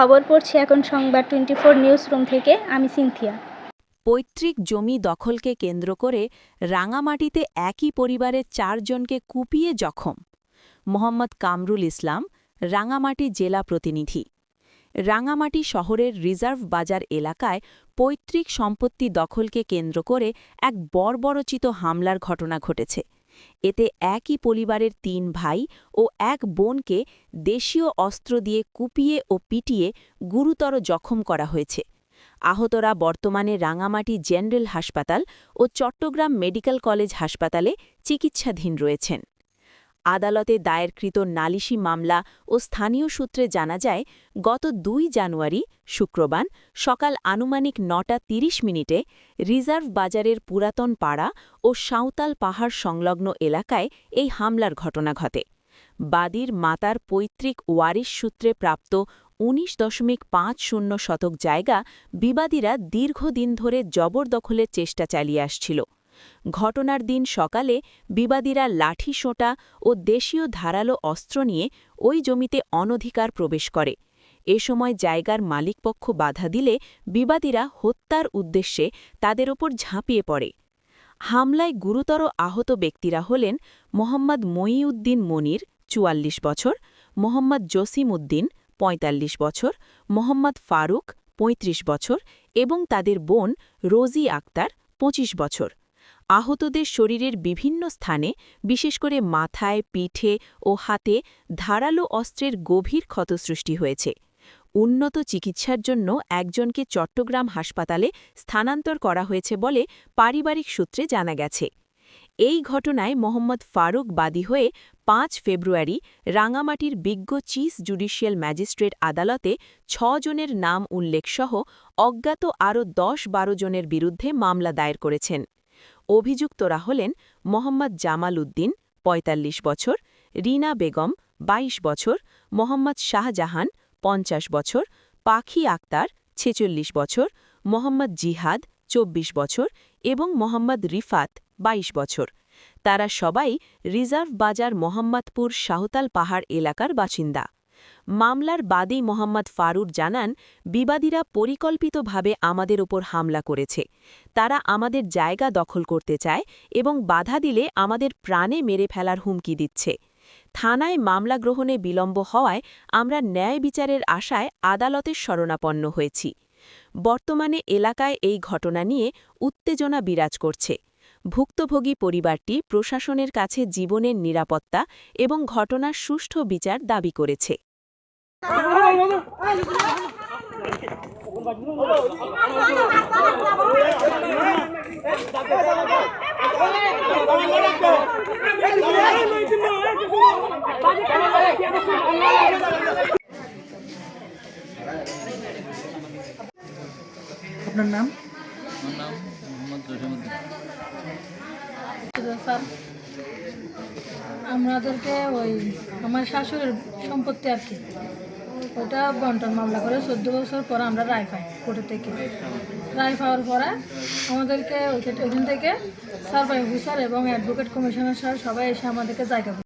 খবর পড়ছি এখন সংবাদ টোয়েন্টি ফোর নিউজ রুম থেকে। আমি সিনথিয়া। পৈতৃক জমি দখলকে কেন্দ্র করে রাঙামাটিতে একই পরিবারের চারজনকে কুপিয়ে জখম। মোহাম্মদ কামরুল ইসলাম, রাঙামাটি জেলা প্রতিনিধি। রাঙামাটি শহরের রিজার্ভ বাজার এলাকায় পৈতৃক সম্পত্তি দখলকে কেন্দ্র করে এক বর্বরচিত হামলার ঘটনা ঘটেছে। এতে একই পরিবারের তিন ভাই ও এক বোনকে দেশীয় অস্ত্র দিয়ে কুপিয়ে ও পিটিয়ে গুরুতর জখম করা হয়েছে। আহতরা বর্তমানে রাঙামাটি জেনারেল হাসপাতাল ও চট্টগ্রাম মেডিকেল কলেজ হাসপাতালে চিকিৎসাধীন রয়েছেন। আদালতে দায়েরকৃত নালিশি মামলা ও স্থানীয় সূত্রে জানা যায়, গত দুই জানুয়ারি, শুক্রবার, সকাল আনুমানিক নটা ৩০ মিনিটে রিজার্ভ বাজারের পুরাতন পাড়া ও সাঁওতাল পাহাড় সংলগ্ন এলাকায় এই হামলার ঘটনা ঘটে। বাদীর মাতার পৈতৃক ওয়ারিশ সূত্রে প্রাপ্ত উনিশ দশমিক পাঁচ শূন্য শতক জায়গা বিবাদীরা দীর্ঘদিন ধরে জবরদখলের চেষ্টা চালিয়ে আসছিল। ঘটনার দিন সকালে বিবাদীরা লাঠি সোঁটা ও দেশীয় ধারালো অস্ত্র নিয়ে ওই জমিতে অনধিকার প্রবেশ করে। এ সময় জায়গার মালিকপক্ষ বাধা দিলে বিবাদীরা হত্যার উদ্দেশ্যে তাদের ওপর ঝাঁপিয়ে পড়ে। হামলায় গুরুতর আহত ব্যক্তিরা হলেন মোহাম্মদ মঈউদ্দিন মনির, চুয়াল্লিশ বছর, মোহাম্মদ জসিম উদ্দিন পঁয়তাল্লিশ বছর, মোহাম্মদ ফারুক ৩৫ বছর এবং তাদের বোন রোজি আক্তার ২৫ বছর। আহতদের শরীরের বিভিন্ন স্থানে, বিশেষ করে মাথায়, পিঠে ও হাতে ধারালো অস্ত্রের গভীর ক্ষত সৃষ্টি হয়েছে। উন্নত চিকিৎসার জন্য একজনকে চট্টগ্রাম হাসপাতালে স্থানান্তর করা হয়েছে বলে পারিবারিক সূত্রে জানা গেছে। এই ঘটনায় মোহাম্মদ ফারুক বাদী হয়ে পাঁচ ফেব্রুয়ারি রাঙামাটির বিজ্ঞ চিফ জুডিশিয়াল ম্যাজিস্ট্রেট আদালতে জনের নাম উল্লেখসহ অজ্ঞাত আরও দশ বারো জনের বিরুদ্ধে মামলা দায়ের করেছেন। অভিযুক্তরা হলেন মোহাম্মদ জামাল উদ্দিন ৪৫ বছর, রিনা বেগম ২২ বছর, মোহাম্মদ শাহজাহান ৫০ বছর, পাখি আক্তার, ছেচল্লিশ বছর, মোহাম্মদ জিহাদ ২৪ বছর এবং মোহাম্মদ রিফাত ২২ বছর। তারা সবাই রিজার্ভ বাজার মোহাম্মদপুর শাহতাল পাহাড় এলাকার বাসিন্দা। মামলার বাদী মোহাম্মদ ফারুর জানান, বিবাদীরা পরিকল্পিতভাবে আমাদের ওপর হামলা করেছে। তারা আমাদের জায়গা দখল করতে চায় এবং বাধা দিলে আমাদের প্রাণে মেরে ফেলার হুমকি দিচ্ছে। থানায় মামলা গ্রহণে বিলম্ব হওয়ায় আমরা ন্যায় বিচারের আশায় আদালতের শরণাপন্ন হয়েছি। বর্তমানে এলাকায় এই ঘটনা নিয়ে উত্তেজনা বিরাজ করছে। ভুক্তভোগী পরিবারটি প্রশাসনের কাছে জীবনের নিরাপত্তা এবং ঘটনার সুষ্ঠু বিচার দাবি করেছে। আপনার নাম? আমার নাম মোহাম্মদ জসিমুদ্দিন স্যার আমাদেরকে ওই আমার শাশুড়ির সম্পত্তি আর কি। ওটা বন্টন মামলা করে চোদ্দ বছর পর আমরা রায় পাই কোর্টের থেকে। রায় পাওয়ার পরে আমাদেরকে ওইখান থেকে সার্ভাই অফিসার এবং অ্যাডভোকেট কমিশনার স্যার সবাই এসে আমাদেরকে জায়গা